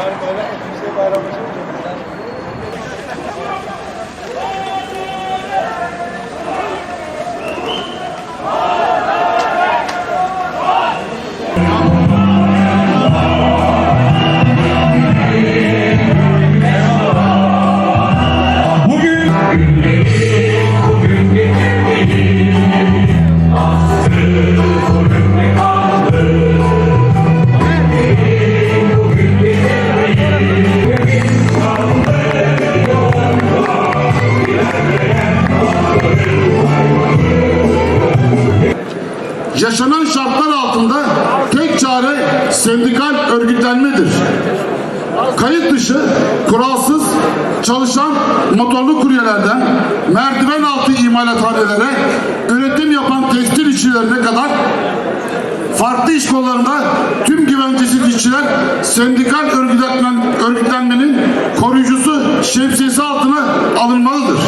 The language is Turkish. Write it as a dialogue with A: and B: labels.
A: Bugün
B: Yaşanan şartlar altında tek çare sendikal örgütlenmedir. Kayıt dışı, kuralsız çalışan motorlu kuryelerden merdiven altı imalathanelere, üretim yapan tekstil işçilerine kadar farklı iş kollarında tüm güvencesiz işçiler sendikal örgütlenmen, örgütlenmenin koruyucusu şemsiyesi altına alınmalıdır.